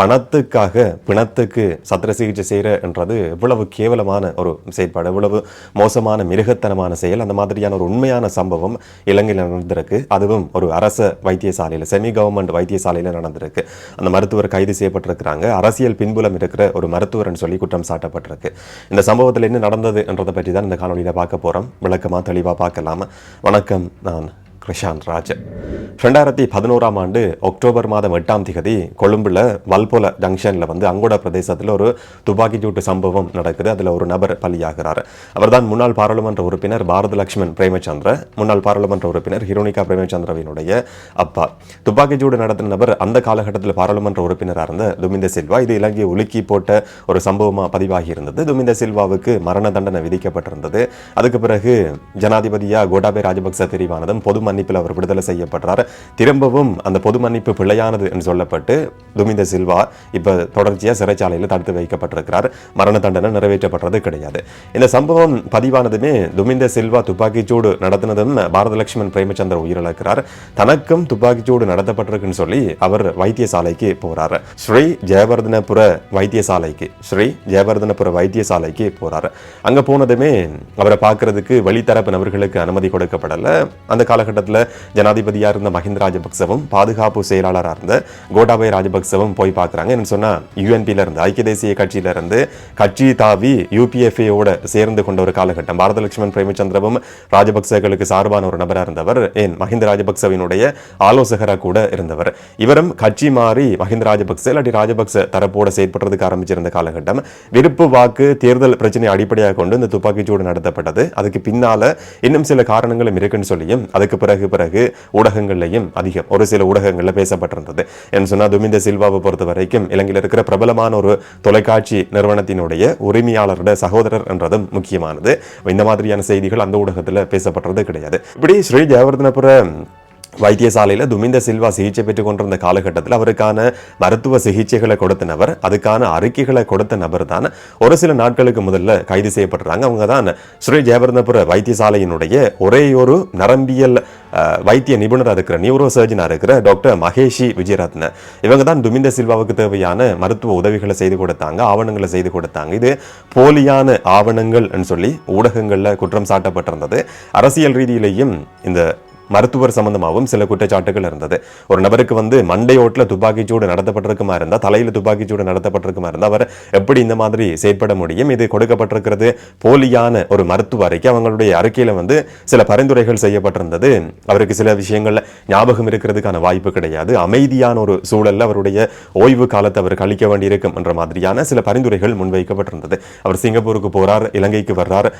பணத்துக்காக பிணத்துக்கு சத்திர சிகிச்சை செய்கிறன்றது எவ்வளவு கேவலமான ஒரு செயற்பாடு எவ்வளவு மோசமான மிருகத்தனமான செயல். அந்த மாதிரியான ஒரு உண்மையான சம்பவம் இலங்கையில் நடந்திருக்கு. அதுவும் ஒரு அரச வைத்தியசாலையில் செமி கவர்மெண்ட் வைத்தியசாலையில் நடந்திருக்கு. அந்த மருத்துவர் கைது செய்யப்பட்டிருக்கிறாங்க. அரசியல் பின்புலம் இருக்கிற ஒரு மருத்துவர்னு சொல்லி குற்றம் சாட்டப்பட்டிருக்கு. இந்த சம்பவத்தில் என்ன நடந்தது என்றதை பற்றி தான் இந்த காணொலியில் பார்க்க போகிறோம் விளக்கமாக தெளிவாக பார்க்கலாம். வணக்கம் நான் கிருஷாந்த் ராஜ். ரெண்டாயிரத்தி பதினோராம் ஆண்டு அக்டோபர் மாதம் எட்டாம் திகதி கொழும்புல வல்போல ஜங்ஷனில் வந்து அங்கோட பிரதேசத்தில் ஒரு துப்பாக்கி சூட்டு சம்பவம் நடக்குது. அதில் ஒரு நபர் பலியாகிறார். அவர்தான் முன்னாள் பாராளுமன்ற உறுப்பினர் பாரத லக்ஷ்மன் பிரேமச்சந்திர முன்னாள் பாராளுமன்ற உறுப்பினர் ஹிரோனிகா பிரேமச்சந்திரவினுடைய அப்பா. துப்பாக்கிச்சூடு நடத்தின நபர் அந்த காலகட்டத்தில் பாராளுமன்ற உறுப்பினராக இருந்த துமிந்த சில்வா. இது இலங்கையை உலுக்கி போட்ட ஒரு சம்பவமாக பதிவாகி இருந்தது. துமிந்த சில்வாவுக்கு மரண தண்டனை விதிக்கப்பட்டிருந்தது. அதுக்கு பிறகு ஜனாதிபதியா கோட்டாபே ராஜபக்ச தெரிவானதும் பொது மன்னிப்பில் அவர் விடுதலை செய்யப்படுறார். திரும்பவும் அந்த பொது மன்னிப்பு பிழையானது என்று சொல்லப்பட்டு துமிந்த சில்வா இப்போ தொடர்ச்சியாக சிறைச்சாலையில் தடுத்து வைக்கப்பட்டிருக்கிறார். மரண தண்டனை நிறைவேற்றப்படுறது கிடையாது. இந்த சம்பவம் பதிவானதுமே துமிந்த சில்வா துப்பாக்கிச்சூடு நடத்தினதும் பாரத லட்சுமன் பிரேமச்சந்திர உயிரிழக்கிறார். தனக்கும் துப்பாக்கிச்சூடு நடத்தப்பட்டிருக்குன்னு சொல்லி அவர் வைத்தியசாலைக்கு போறார். ஸ்ரீ ஜெயவர்தனபுர வைத்தியசாலைக்கு ஸ்ரீ ஜெயவர்தனபுர வைத்தியசாலைக்கு போறார். அங்க போனதுமே அவரை பார்க்கறதுக்கு வெளித்தரப்பு நபர்களுக்கு அனுமதி கொடுக்கப்படலை. அந்த காலகட்டத்தில் ஜனாதிபதியா இருந்த மஹிந்த ராஜபக்சவும் பாதுகாப்பு செயலாளராக இருந்த கோட்டாபய ராஜபக்சவும் போய் பார்க்குறாங்க. என்ன சொன்னால் யூஎன்பியில் இருந்து ஐக்கிய தேசிய கட்சியில இருந்து கட்சி தாவி யூபிஎஃப்ஏவோட சேர்ந்து கொண்ட ஒரு காலகட்டம். பாரத லட்சுமண் பிரேமச்சந்திரவும் ராஜபக்சர்களுக்கு சார்பான ஒரு நபராக இருந்தவர். ஏன்? மஹிந்த ராஜபக்சவினுடைய ஆலோசகராக கூட இருந்தவர். இவரும் கட்சி மாறி மஹிந்த ராஜபக்ச இல்லாட்டி ராஜபக்ச தரப்போட செயற்படுறதுக்கு ஆரம்பிச்சிருந்த காலகட்டம். விருப்பு வாக்கு தேர்தல் பிரச்சனை அடிப்படையாக கொண்டு இந்த துப்பாக்கிச்சூடு நடத்தப்பட்டது. அதுக்கு பின்னால இன்னும் சில காரணங்களும் இருக்குன்னு சொல்லியும் அதுக்கு பிறகு பிறகு ஊடகங்கள்லையும் அதிகம். ஒரு சில ஊடகங்களில் பேசப்பட்டிருந்தது. என்று சொன்னால் துமிந்த சில்வாவை பொறுத்த வரைக்கும் இலங்கையில் இருக்கிற பிரபலமான ஒரு தொலைக்காட்சி நிறுவனத்தினுடைய உரிமையாளரோட சகோதரர் என்றதும் முக்கியமானது. இந்த மாதிரியான செய்திகள் அந்த ஊடகத்தில் பேசப்படுறது கிடையாது. இப்படி ஸ்ரீ ஜெயவர்தனபுர வைத்தியசாலையில் துமிந்த சில்வா சிகிச்சை பெற்றுக் கொண்டிருந்த காலகட்டத்தில் அவருக்கான மருத்துவ சிகிச்சைகளை கொடுத்த நபர் அதுக்கான அறிக்கைகளை கொடுத்த நபர் தான் ஒரு சில நாட்களுக்கு முதல்ல கைது செய்யப்படுறாங்க. அவங்க தான் ஸ்ரீ ஜெயவர்தனபுர வைத்தியசாலையினுடைய ஒரே ஒரு நரம்பியல் வைத்திய நிபுணராக இருக்கிற நியூரோ சர்ஜனாக இருக்கிற டாக்டர் மகேஷி விஜயரத்ன. இவங்க தான் துமிந்த சில்வாவுக்கு தேவையான மருத்துவ உதவிகளை செய்து கொடுத்தாங்க ஆவணங்களை செய்து கொடுத்தாங்க. இது போலியான ஆவணங்கள் சொல்லி ஊடகங்களில் குற்றம் சாட்டப்பட்டிருந்தது. அரசியல் ரீதியிலேயும் இந்த மருத்துவர் சம்பந்தமாகவும் சில குற்றச்சாட்டுகள் இருந்தது. ஒரு நபருக்கு வந்து மண்டையோட்டில் துப்பாக்கிச்சூடு நடத்தப்பட்டிருக்குமா இருந்தால் தலையில் துப்பாக்கிச்சூடு நடத்தப்பட்டிருக்குமா இருந்தால் அவர் எப்படி இந்த மாதிரி செயற்பட முடியும்? இது கொடுக்கப்பட்டிருக்கிறது போலியான ஒரு மருத்துவ அறிக்கை. அவங்களுடைய அறிக்கையில் வந்து சில பரிந்துரைகள் செய்யப்பட்டிருந்தது. அவருக்கு சில விஷயங்கள் ஞாபகம் இருக்கிறதுக்கான வாய்ப்பு கிடையாது. அமைதியான ஒரு சூழல்ல அவருடைய ஓய்வு காலத்தை அவர் கழிக்க வேண்டியிருக்கும் என்ற மாதிரியான சில பரிந்துரைகள் முன்வைக்கப்பட்டிருந்தது. அவர் சிங்கப்பூருக்கு போறார் இலங்கைக்கு வர்றார்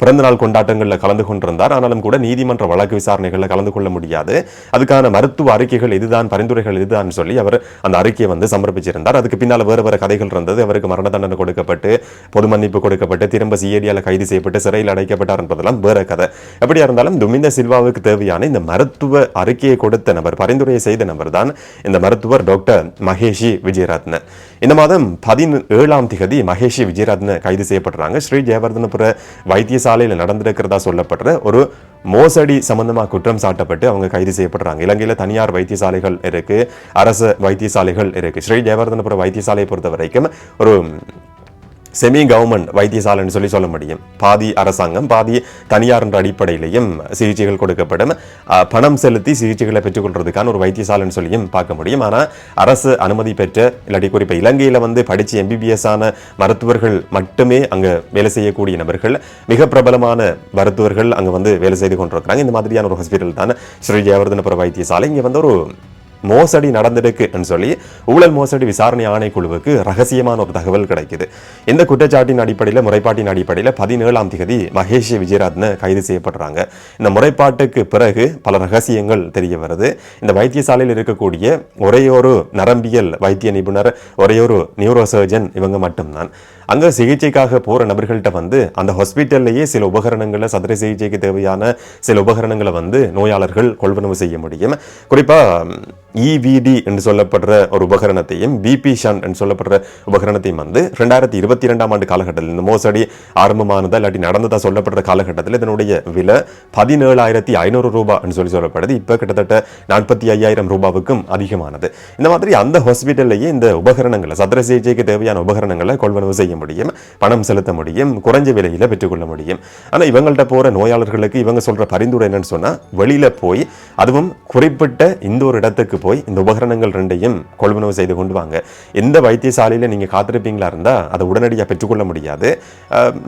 பிறந்தநாள் பிறந்த நாள் கொண்டாட்டங்களில் கலந்து கொண்டிருந்தார். ஆனாலும் கூட நீதிமன்ற வழக்கு விசாரணைகளில் கலந்து கொள்ள முடியாது. அதுக்கான மருத்துவ அறிக்கைகள் இதுதான் பரிந்துரைகள் இதுதான் சொல்லி அவர் அந்த அறிக்கையை வந்து சமர்ப்பிச்சிருந்தார். அதுக்கு பின்னால் வேறு வேறு கதைகள் இருந்தது. அவருக்கு மரண தண்டனை கொடுக்கப்பட்டு பொது மன்னிப்பு கொடுக்கப்பட்டு திரும்ப சிஏடியால் கைது செய்யப்பட்டு சிறையில் அடைக்கப்பட்டார் என்பதெல்லாம் வேற கதை. எப்படியா இருந்தாலும் துமிந்த சில்வாவுக்கு தேவையான இந்த மருத்துவ அறிக்கையை கொடுத்த நபர் பரிந்துரையை செய்த நபர் தான் இந்த மருத்துவர் டாக்டர் மகேஷி விஜயரத்ன. இந்த மாதம் பதினேழாம் திகதி மகேஷி விஜயரத்ன கைது செய்யப்படுறாங்க. ஸ்ரீ ஜெயவர்தனபுர வைத்தியசாலையில் நடந்திருக்கிறதா சொல்லப்படுற ஒரு மோசடி சம்பந்தமாக குற்றம் சாட்டப்பட்டு அவங்க கைது செய்யப்படுறாங்க. இலங்கையில் தனியார் வைத்தியசாலைகள் இருக்கு அரசு வைத்தியசாலைகள் இருக்கு. ஸ்ரீ ஜெயவர்தனபுர வைத்தியசாலையை பொறுத்த வரைக்கும் ஒரு செமி கவர்மெண்ட் வைத்தியசாலைன்னு சொல்லி சொல்ல முடியும். பாதி அரசாங்கம் பாதி தனியார் என்ற அடிப்படையிலையும் சிகிச்சைகள் கொடுக்கப்படும். பணம் செலுத்தி சிகிச்சைகளை பெற்றுக்கொள்றதுக்கான ஒரு வைத்தியசாலைன்னு சொல்லியும் பார்க்க முடியும். ஆனால் அரசு அனுமதி பெற்ற இல்லாட்டி குறிப்பாக இலங்கையில் வந்து படித்து எம்பிபிஎஸ் ஆன மருத்துவர்கள் மட்டுமே அங்கே வேலை செய்யக்கூடிய நபர்கள் மிக பிரபலமான மருத்துவர்கள் அங்கே வந்து வேலை செய்து கொண்டிருக்கிறாங்க. இந்த மாதிரியான ஒரு ஹாஸ்பிட்டல் தான் ஸ்ரீ ஜெயவர்தனபுர வைத்தியசாலை. இங்கே வந்து ஒரு மோசடி நடந்திருக்குன்னு சொல்லி ஊழல் மோசடி விசாரணை ஆணைக்குழுவுக்கு ரகசியமான ஒரு தகவல் கிடைக்குது. இந்த குற்றச்சாட்டின் அடிப்படையில் முறைப்பாட்டின் அடிப்படையில் பதினேழாம் தேதி மகேஷ் விஜயராத்ன கைது செய்யப்படுறாங்க. இந்த முறைப்பாட்டுக்கு பிறகு பல ரகசியங்கள் தெரிய வருது. இந்த வைத்தியசாலையில் இருக்கக்கூடிய ஒரே ஒரு நரம்பியல் வைத்திய நிபுணர் ஒரே ஒரு நியூரோ சர்ஜன் இவங்க மட்டும்தான். அங்கே சிகிச்சைக்காக போகிற நபர்கள்ட்ட வந்து அந்த ஹாஸ்பிட்டல்லையே சில உபகரணங்களை சதுரை சிகிச்சைக்கு தேவையான சில உபகரணங்களை வந்து நோயாளர்கள் கொள்வனவு செய்ய முடியும். குறிப்பாக இவிடி என்று சொல்லப்படுற ஒரு உபகரணத்தையும் பிபி ஷன் என்று சொல்லப்படுற உபகரணத்தையும் வந்து ரெண்டாயிரத்தி இருபத்தி ரெண்டாம் ஆண்டு காலகட்டத்தில் இந்த மோசடி ஆரம்பமானதா இல்லாட்டி நடந்ததா சொல்லப்படுற காலகட்டத்தில் இதனுடைய விலை பதினேழாயிரத்தி ஐநூறு ரூபாய் சொல்லி சொல்லப்படுது. இப்போ கிட்டத்தட்ட நாற்பத்தி ஐயாயிரம் ரூபாவுக்கும் அதிகமானது. இந்த மாதிரி அந்த ஹாஸ்பிட்டல்லையே இந்த உபகரணங்களை சத்திர சிகிச்சைக்கு தேவையான உபகரணங்களை கொள்வனவு செய்ய முடியும் பணம் செலுத்த முடியும் குறைஞ்ச விலையில் பெற்றுக்கொள்ள முடியும். ஆனால் இவங்கள்ட்ட போகிற நோயாளர்களுக்கு இவங்க சொல்கிற பரிந்துரை என்னன்னு சொன்னால் வெளியில் போய் அதுவும் குறிப்பிட்ட இந்த ஒரு இடத்துக்கு போய் இந்த உபகரணங்கள் ரெண்டையும் கொள்வனவு செய்து கொண்டு வாங்க. எந்த வைத்தியசாலையில் நீங்கள் காத்திருப்பீங்களா இருந்தால் அதை உடனடியாக பெற்றுக்கொள்ள முடியாது.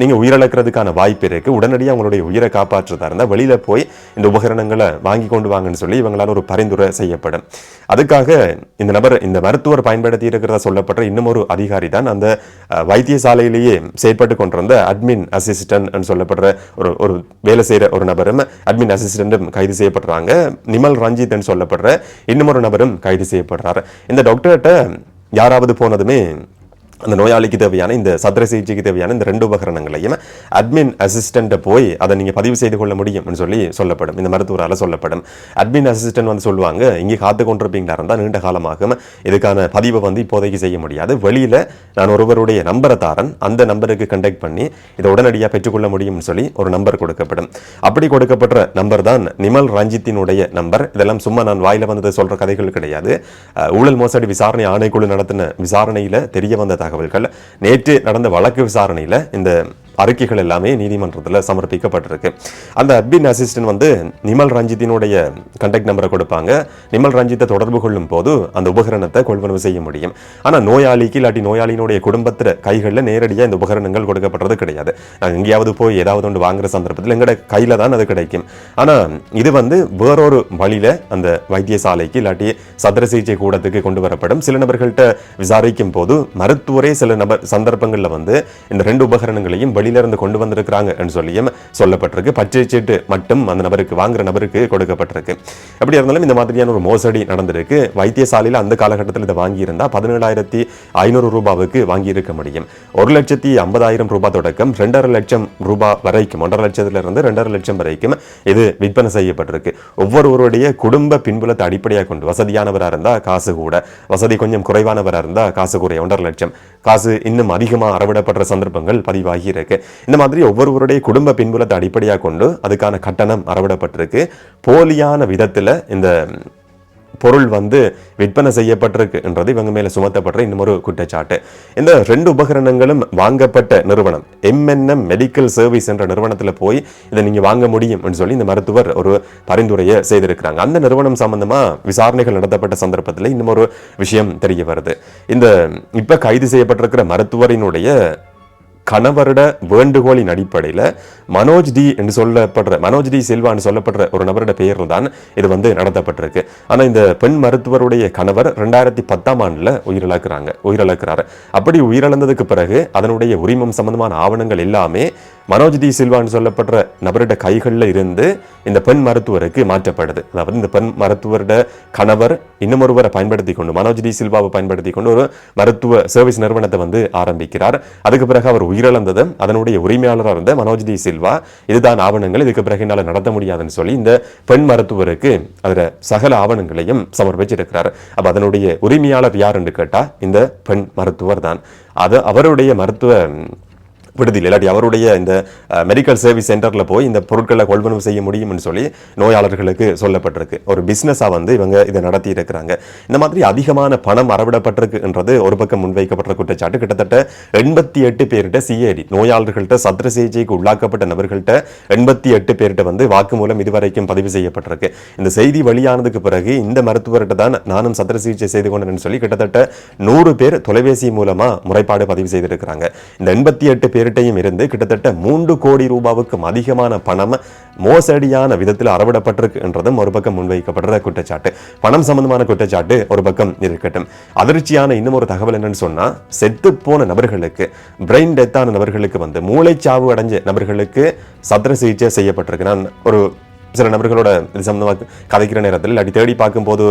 நீங்கள் உயிரிழக்கிறதுக்கான வாய்ப்பு இருக்குது உடனடியாக உங்களுடைய உயிரை காப்பாற்றுறதா இருந்தால் வெளியில் போய் இந்த உபகரணங்களை வாங்கி கொண்டு வாங்கன்னு சொல்லி இவங்களால் ஒரு பரிந்துரை செய்யப்படும். அதுக்காக இந்த நபர் இந்த மருத்துவர் பயன்படுத்தி இருக்கிறதா சொல்லப்பட்ட இன்னும் ஒரு அதிகாரி தான் அந்த வைத்திய அஹ், வைத்தியசாலையிலேயே செயற்பட்டு கொண்டிருந்த அட்மின் அசிஸ்டன்ட் சொல்லப்படுற ஒரு ஒரு வேலை செய்யற ஒரு நபரும் அட்மின் அசிஸ்டன்ட்டும் கைது செய்யப்படுறாங்க. நிமல் ரஞ்சித் சொல்லப்படுற இன்னும் ஒரு நபரும் கைது செய்யப்படுறாரு. இந்த டாக்டர்கிட்ட யாராவது போனதுமே அந்த நோயாளிக்கு தேவையான இந்த சத்திர சிகிச்சைக்கு தேவையான இந்த ரெண்டு உபகரணங்களையும் அட்மின் அசிஸ்டண்ட்டை போய் அதை நீங்கள் பதிவு செய்து கொள்ள முடியும்னு சொல்லி சொல்லப்படும். இந்த மருத்துவரால் சொல்லப்படும். அட்மின் அசிஸ்டன்ட் வந்து சொல்லுவாங்க இங்கே காத்து கொண்டிருப்பீங்களா? இருந்தால் நீண்ட காலமாக இதுக்கான பதிவை வந்து இப்போதைக்கு செய்ய முடியாது. வெளியில் நான் ஒருவருடைய நம்பரை தாரன் அந்த நம்பருக்கு கண்டக்ட் பண்ணி இதை உடனடியாக பெற்றுக்கொள்ள முடியும்னு சொல்லி ஒரு நம்பர் கொடுக்கப்படும். அப்படி கொடுக்கப்பட்ட நம்பர் தான் நிமல் ரஞ்சித்தினுடைய நம்பர் இதெல்லாம் சும்மா நான் வாயில் வந்ததை சொல்கிற கதைகள் கிடையாது. ஊழல் மோசடி விசாரணை ஆணைக்குழு நடத்தின விசாரணையில் தெரிய வந்த தகவல்கள். நேற்று நடந்த வழக்கு விசாரணையில் இந்த அறிக்கைகள் எல்லாமே நீதிமன்றத்தில் சமர்ப்பிக்கப்பட்டிருக்கு. அந்த அட்மின் அசிஸ்டன்ட் வந்து நிமல் ரஞ்சித்தினுடைய கண்டக்ட் நம்பரை கொடுப்பாங்க. நிமல் ரஞ்சித்தை தொடர்பு கொள்ளும் போது அந்த உபகரணத்தை கொள்வனவு செய்ய முடியும். ஆனால் நோயாளிக்கு இல்லாட்டி நோயாளியினுடைய குடும்பத்தில் கைகளில் நேரடியாக இந்த உபகரணங்கள் கொடுக்கப்படுறது கிடையாது. நாங்கள் எங்கேயாவது போய் ஏதாவது ஒன்று வாங்குற சந்தர்ப்பத்தில் எங்களோட கையில் தான் அது கிடைக்கும். ஆனா இது வந்து வேறொரு வழியில அந்த வைத்தியசாலைக்கு இல்லாட்டி சத்திர சிகிச்சை கூடத்துக்கு கொண்டு வரப்படும். சில நபர்கள்ட்ட விசாரிக்கும் போது மருத்துவரே சில நபர் சந்தர்ப்பங்களில் வந்து இந்த ரெண்டு உபகரணங்களையும் வழி இருந்து கொண்டு வந்திருக்கிறாங்க சொல்லியும் சொல்லப்பட்டிருக்கு. பச்சை சீட்டு மட்டும் அந்த நபருக்கு வாங்குற நபருக்கு கொடுக்கப்பட்டிருக்கு. எப்படி இருந்தாலும் இந்த மாதிரியான ஒரு மோசடி நடந்திருக்கு. வைத்தியசாலையில் அந்த காலகட்டத்தில் இதை வாங்கியிருந்தா பதினேழாயிரத்தி ஐநூறு ரூபாவுக்கு வாங்கியிருக்க முடியும். ஒரு லட்சத்தி ஐம்பதாயிரம் ரூபாய் தொடக்கம் ரெண்டரை லட்சம் ரூபாய் வரைக்கும் ஒன்றரை லட்சத்துல இருந்து ரெண்டரை லட்சம் வரைக்கும் இது விற்பனை செய்யப்பட்டிருக்கு. ஒவ்வொருவருடைய குடும்ப பின்புலத்தை அடிப்படையாக கொண்டு வசதியானவராக இருந்தா காசு கூட. வசதி கொஞ்சம் குறைவானவராக இருந்தா காசு குறைய ஒன்றரை லட்சம். காசு இன்னும் அதிகமாக அறவிடப்படுற சந்தர்ப்பங்கள் பதிவாகி இருக்கு. இந்த மாதிரி ஒவ்வொருவருடைய குடும்ப பின்புலத்தை அடிப்படையாக கொண்டு அதுக்கான கட்டணம் அறவிடப்பட்டிருக்கு. போலியான விதத்துல இந்த பொருள் வந்து விற்பனை செய்யப்பட்டிருக்கு என்றது இவங்க மேலே சுமத்தப்படுற இன்னொரு குற்றச்சாட்டு. இந்த ரெண்டு உபகரணங்களும் வாங்கப்பட்ட நிறுவனம். எம்என்எம் மெடிக்கல் சர்வீஸ் என்ற நிறுவனத்துல போய் இதை நீங்க வாங்க முடியும் சொல்லி இந்த மருத்துவர் ஒரு பரிந்துரையை செய்திருக்கிறாங்க. அந்த நிறுவனம் சம்பந்தமாக விசாரணைகள் நடத்தப்பட்ட சந்தர்ப்பத்தில் இன்னும் ஒரு விஷயம் தெரிய வருது. இந்த இப்ப கைது செய்யப்பட்டிருக்கிற மருத்துவரினுடைய கணவருட வேண்டுகோளின் அடிப்படையில் மனோஜ் டி என்று சொல்லப்படுற மனோஜ் டி சில்வான்னு சொல்லப்படுற ஒரு நபரோட பெயரில் தான் இது வந்து நடத்தப்பட்டிருக்கு. ஆனால் இந்த பெண் மருத்துவருடைய கணவர் ரெண்டாயிரத்தி பத்தாம் ஆண்டில் உயிரிழக்கிறாங்க உயிரிழக்கிறாரு. அப்படி உயிரிழந்ததுக்கு பிறகு அதனுடைய உரிமம் சம்பந்தமான ஆவணங்கள் எல்லாமே மனோஜ் டி சில்வான்னு சொல்லப்படுற நபருடைய கைகளில் இருந்து இந்த பெண் மருத்துவருக்கு மாற்றப்படுது. அதாவது இந்த பெண் மருத்துவருடைய கணவர் இன்னும் ஒருவரை பயன்படுத்தி கொண்டு மனோஜ் டி சில்வாவை பயன்படுத்தி கொண்டு ஒரு மருத்துவ சர்வீஸ் நிறுவனத்தை வந்து ஆரம்பிக்கிறார். அதுக்கு பிறகு அவர் உயிரிழந்ததும் அதனுடைய உரிமையாளராக இருந்த மனோஜ் டி சில்வா. இதுதான் ஆவணங்கள். இதுக்கு பிறகு என்னால் நடத்த முடியாதுன்னு சொல்லி இந்த பெண் மருத்துவருக்கு அதில் சகல ஆவணங்களையும் சமர்ப்பிச்சிருக்கிறார். அப்போ அதனுடைய உரிமையாளர் யார் என்று கேட்டால் இந்த பெண் மருத்துவர் தான். அது அவருடைய மருத்துவ விடுதியில் இல்லாட்டி அவருடைய இந்த மெடிக்கல் சர்வீஸ் சென்டர்ல போய் இந்த பொருட்களை கொள்வனவு செய்ய முடியும்னு சொல்லி நோயாளர்களுக்கு சொல்லப்பட்டிருக்கு. ஒரு பிசினஸா வந்து இவங்க இதை நடத்தி இருக்கிறாங்க இந்த மாதிரி அதிகமான பணம் அறவிடப்பட்டிருக்குன்றது ஒரு பக்கம் முன்வைக்கப்பட்ட குற்றச்சாட்டு. கிட்டத்தட்ட எண்பத்தி எட்டு பேர்கிட்ட சிஏடி நோயாளர்கள்ட்ட சத்திர சிகிச்சைக்கு உள்ளாக்கப்பட்ட நபர்கள்ட்ட எண்பத்தி எட்டு பேர்கிட்ட வந்து வாக்குமூலம் இதுவரைக்கும் பதிவு செய்யப்பட்டிருக்கு. இந்த செய்தி வெளியானதுக்கு பிறகு இந்த மருத்துவர்கிட்ட தான் நானும் சத்திர சிகிச்சை செய்து கொண்டேன்னு சொல்லி கிட்டத்தட்ட நூறு பேர் தொலைபேசி மூலமா முறைப்பாடு பதிவு செய்திருக்கிறாங்க. இந்த எண்பத்தி எட்டு பேர் பேர்கிட்டையும் இருந்து கிட்டத்தட்ட மூன்று கோடி ரூபாவுக்கும் அதிகமான பணம் மோசடியான விதத்தில் அறவிடப்பட்டிருக்கு என்றதும் ஒரு பக்கம் முன்வைக்கப்படுற குற்றச்சாட்டு. பணம் சம்பந்தமான குற்றச்சாட்டு ஒரு பக்கம் இருக்கட்டும். அதிர்ச்சியான இன்னும் ஒரு தகவல் என்னன்னு சொன்னா செத்து போன நபர்களுக்கு பிரெயின் டெத்தான நபர்களுக்கு வந்து மூளைச்சாவு அடைஞ்ச நபர்களுக்கு சத்திர சிகிச்சை செய்யப்பட்டிருக்கு நான் ஒரு சில நபர்களோட இது சம்மந்தமாக கதைக்கிற நேரத்தில் இல்லாட்டி தேடி பார்க்கும்போது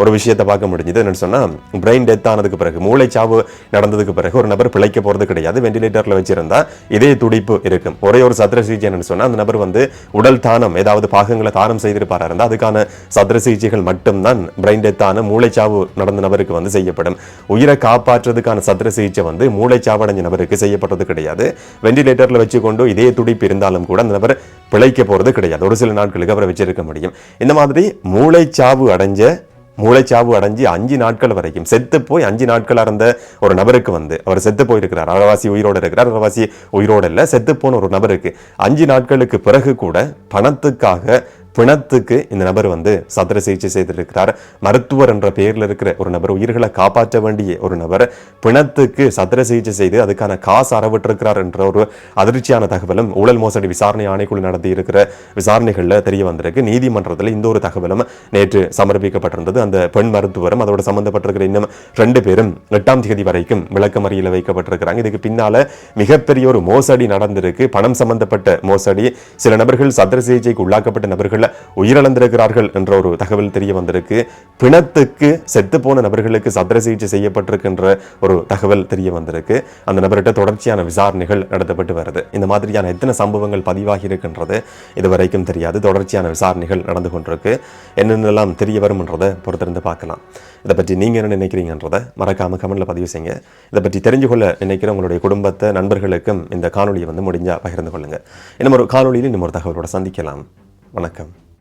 ஒரு விஷயத்தை பார்க்க முடிஞ்சது. என்னென்னு சொன்னால் பிரெயின் டெத் ஆனதுக்கு பிறகு மூளைச்சாவு நடந்ததுக்கு பிறகு ஒரு நபர் பிழைக்க போகிறது கிடையாது. வெண்டிலேட்டரில் வச்சிருந்தா இதே துடிப்பு இருக்கும். ஒரே ஒரு சத்திர சிகிச்சை என்னென்னு சொன்னால் அந்த நபர் வந்து உடல் தானம் ஏதாவது பாகங்களை தானம் செய்திருப்பாரா இருந்தால் அதுக்கான சத்திர சிகிச்சைகள் மட்டும்தான் பிரெயின் டெத் ஆன மூளைச்சாவு நடந்த நபருக்கு வந்து செய்யப்படும். உயிரை காப்பாற்றுறதுக்கான சத்திர சிகிச்சை வந்து மூளைச்சாவடைஞ்ச நபருக்கு செய்யப்பட்டது கிடையாது. வெண்டிலேட்டர்ல வச்சுக்கொண்டு இதே துடிப்பு இருந்தாலும் கூட அந்த நபர் பிழைக்க போகிறது கிடையாது. ஒரு சில நாட்களுக்கு அவரை வச்சிருக்க முடியும். இந்த மாதிரி மூளைச்சாவு அடைஞ்ச மூளைச்சாவு அடைஞ்சு அஞ்சு நாட்கள் வரைக்கும் செத்து போய் அஞ்சு நாட்கள் இருந்த ஒரு நபருக்கு வந்து அவர் செத்து போயிருக்கிறார். அறவாசி உயிரோடு இருக்கிறார். அறவாசி உயிரோடு இல்லை செத்து போன ஒரு நபருக்கு அஞ்சு நாட்களுக்கு பிறகு கூட பணத்துக்காக பிணத்துக்கு இந்த நபர் வந்து சத்திர சிகிச்சை செய்திருக்கிறார். மருத்துவர் என்ற பெயரில் இருக்கிற ஒரு நபர் உயிர்களை காப்பாற்ற வேண்டிய ஒரு நபர் பிணத்துக்கு சத்திர சிகிச்சை செய்து அதுக்கான காசு அறவிட்டிருக்கிறார் என்ற ஒரு அதிர்ச்சியான தகவலும் ஊழல் மோசடி விசாரணை ஆணைக்குழு நடத்தி இருக்கிற விசாரணைகளில் தெரிய வந்திருக்கு. நீதிமன்றத்தில் இந்த ஒரு தகவலும் நேற்று சமர்ப்பிக்கப்பட்டிருந்தது. அந்த பெண் மருத்துவரும் அதோட சம்பந்தப்பட்டிருக்கிற இன்னும் ரெண்டு பேரும் எட்டாம் தேதி வரைக்கும் விளக்கமறியல வைக்கப்பட்டிருக்கிறாங்க. இதுக்கு பின்னால மிகப்பெரிய ஒரு மோசடி நடந்திருக்கு. பணம் சம்பந்தப்பட்ட மோசடி. சில நபர்கள் சத்திர சிகிச்சைக்கு உள்ளாக்கப்பட்ட நபர்கள் உயிரிழந்திருக்கிறார்கள் என்ற ஒரு தகவல் தெரிய வந்திருக்கு. பிணத்துக்கு செத்து போன நபர்களுக்கு சத்திர சிகிச்சை செய்யப்பட்டிருக்கின்ற ஒரு தகவல் தெரிய வந்திருக்கு. அந்த நபர்கிட்ட தொடர்ச்சியான விசாரணைகள் நடத்தப்பட்டு வருது. இந்த மாதிரியான எத்தனை சம்பவங்கள் பதிவாகி இருக்கின்றது இதுவரைக்கும் தெரியாது. தொடர்ச்சியான விசாரணைகள் நடந்து கொண்டிருக்கு. என்னென்னலாம் தெரிய வரும்ன்றதை பொறுத்திருந்து பார்க்கலாம். இதை பற்றி நீங்கள் என்ன நினைக்கிறீங்கன்றதை மறக்காம கமெண்ட்ல பதிவு செய்யுங்க. இதை பற்றி தெரிஞ்சு கொள்ள நினைக்கிற உங்களுடைய குடும்பத்தை நண்பர்களுக்கும் இந்த காணொலியை வந்து முடிஞ்சா பகிர்ந்து கொள்ளுங்க. இன்னும் ஒரு காணொலியில் இன்னும் ஒரு தகவலோட சந்திக்கலாம். வணக்கம்.